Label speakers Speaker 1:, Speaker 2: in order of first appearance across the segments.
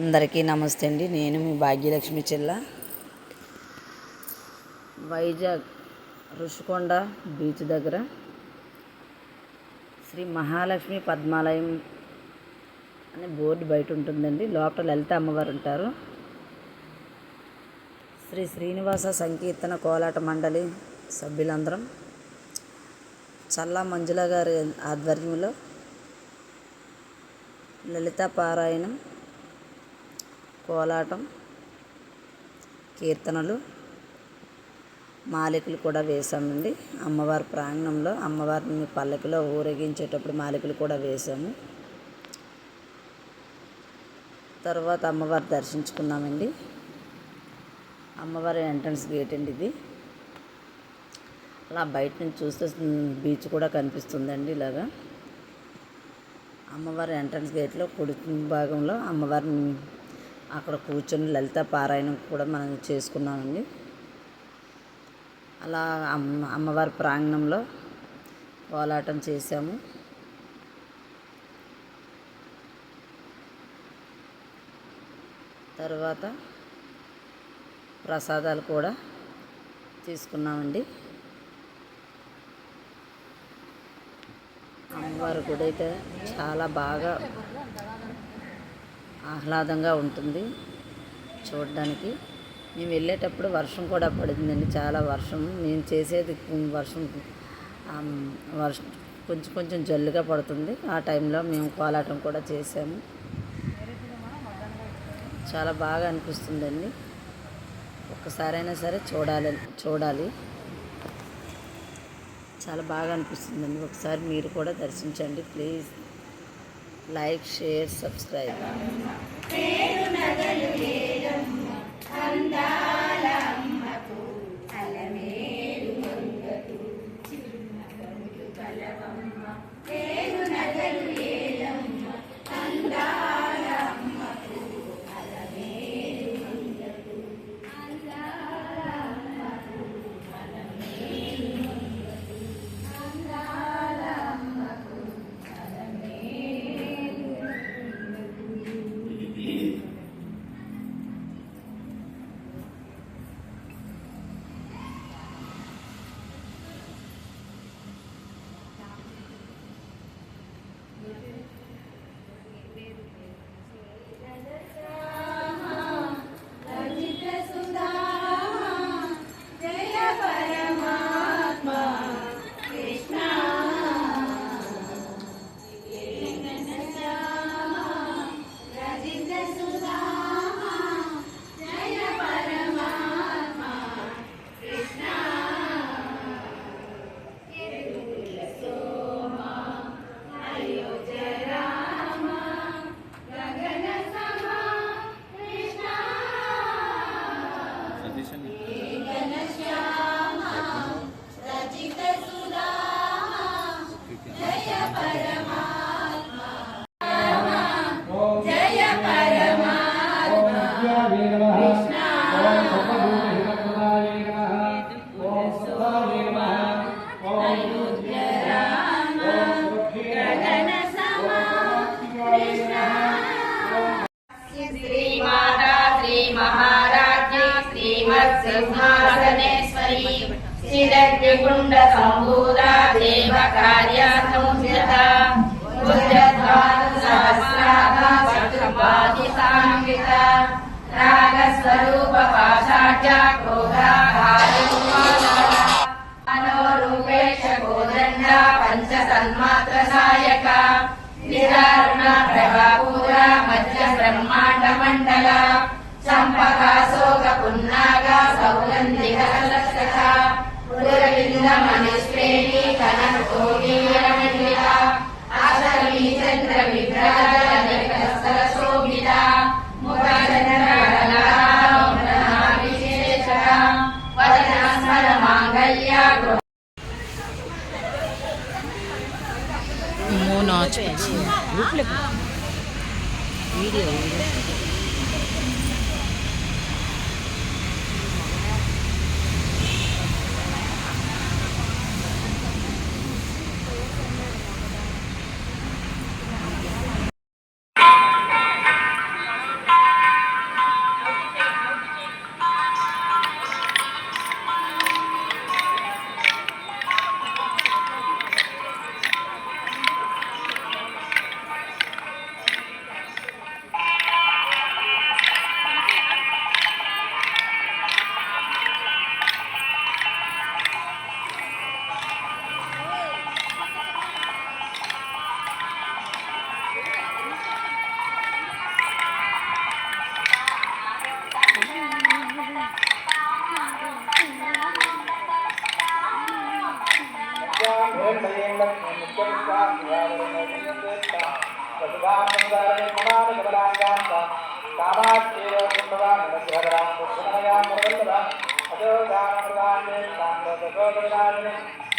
Speaker 1: అందరికీ నమస్తే అండి. నేను మీ భాగ్యలక్ష్మి చెల్ల. వైజాగ్ ఋషికొండ బీచ్ దగ్గర శ్రీ మహాలక్ష్మి పద్మాలయం అనే బోర్డు బయట ఉంటుందండి. లోపల లలిత అమ్మవారు ఉంటారు. శ్రీ శ్రీనివాస సంకీర్తన కోలాట మండలి సభ్యులందరం చల్లా మంజుల గారి ఆధ్వర్యంలో లలిత పారాయణం కోలాటం కీర్తనలు మాలికలు కూడా వేసామండి అమ్మవారి ప్రాంగణంలో అమ్మవారిని పల్లకిలో ఊరేగించేటప్పుడు మాలికలు కూడా వేసాము తర్వాత అమ్మవారి దర్శించుకున్నామండి. అమ్మవారి ఎంట్రన్స్ గేట్ అండి ఇది. అలా బయట నుంచి చూస్తే బీచ్ కూడా కనిపిస్తుందండి ఇలాగా. అమ్మవారి ఎంట్రన్స్ గేట్లో కుడి భాగంలో అమ్మవారిని అక్కడ కూర్చొని లలిత పారాయణం కూడా మనం చేసుకున్నామండి. అలా అమ్మ అమ్మవారి ప్రాంగణంలో కోలాటం చేసాము తర్వాత ప్రసాదాలు కూడా తీసుకున్నామండి. అమ్మవారి గుడి అయితే చాలా బాగా ఆహ్లాదంగా ఉంటుంది చూడడానికి. మేము వెళ్ళేటప్పుడు వర్షం కూడా పడిందండి చాలా వర్షం. మేము చేసేది వర్షం వర్షం కొంచెం కొంచెం జల్లుగా పడుతుంది. ఆ టైంలో మేము కోలాటం కూడా చేసాము చాలా బాగా అనిపిస్తుందండి. ఒక్కసారైనా సరే చూడాలి చూడాలి. చాలా బాగా అనిపిస్తుందండి. ఒకసారి మీరు కూడా దర్శించండి ప్లీజ్. Like share subscribe.
Speaker 2: रागस्वरूपपाषाढ्या क्रोधाहारिमाला मनोरूपेश गोदण्डा पञ्चसन्मात्रसायका निरारुण प्रभापूरा मध्य ब्रह्माण्ड मण्डल चम्पका शोक पुन्नाग सौगन्धिक लक्षका पुरविन्द मनुष्प्रेणी कनकोगीरमण्डिता अशमी चन्द्र विभ्राजल 그렇지. 요
Speaker 1: 플랫.
Speaker 2: 오히려 오히려.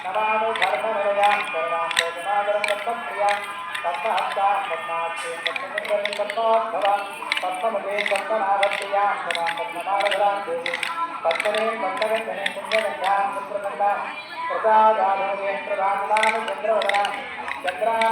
Speaker 3: నమాను ధర్మనిలయాం సర్వాం లోకనాగరం పద్మప్రియాం పద్మహస్తాం పద్మాక్షేం పద్మసుందరం పద్మోద్భవాం పద్మముఖే పద్మనాభప్రియాం సదాం పద్మనాభరాం దేవి పద్మనే పద్మగంధనే పుణ్యగంధాం పుత్రగంధాం ప్రసాదాలోకే ప్రధానాం చంద్రవదనాం చంద్రాం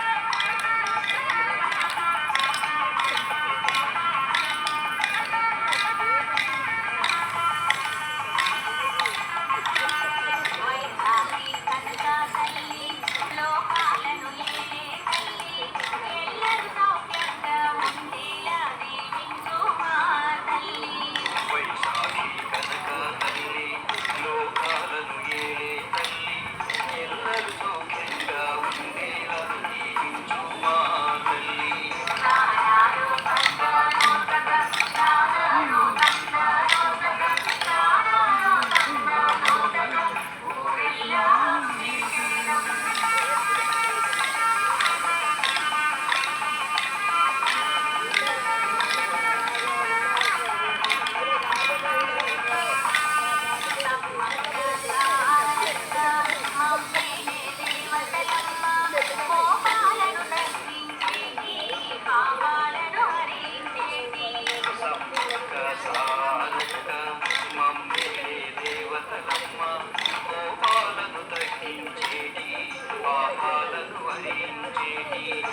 Speaker 4: Thank you.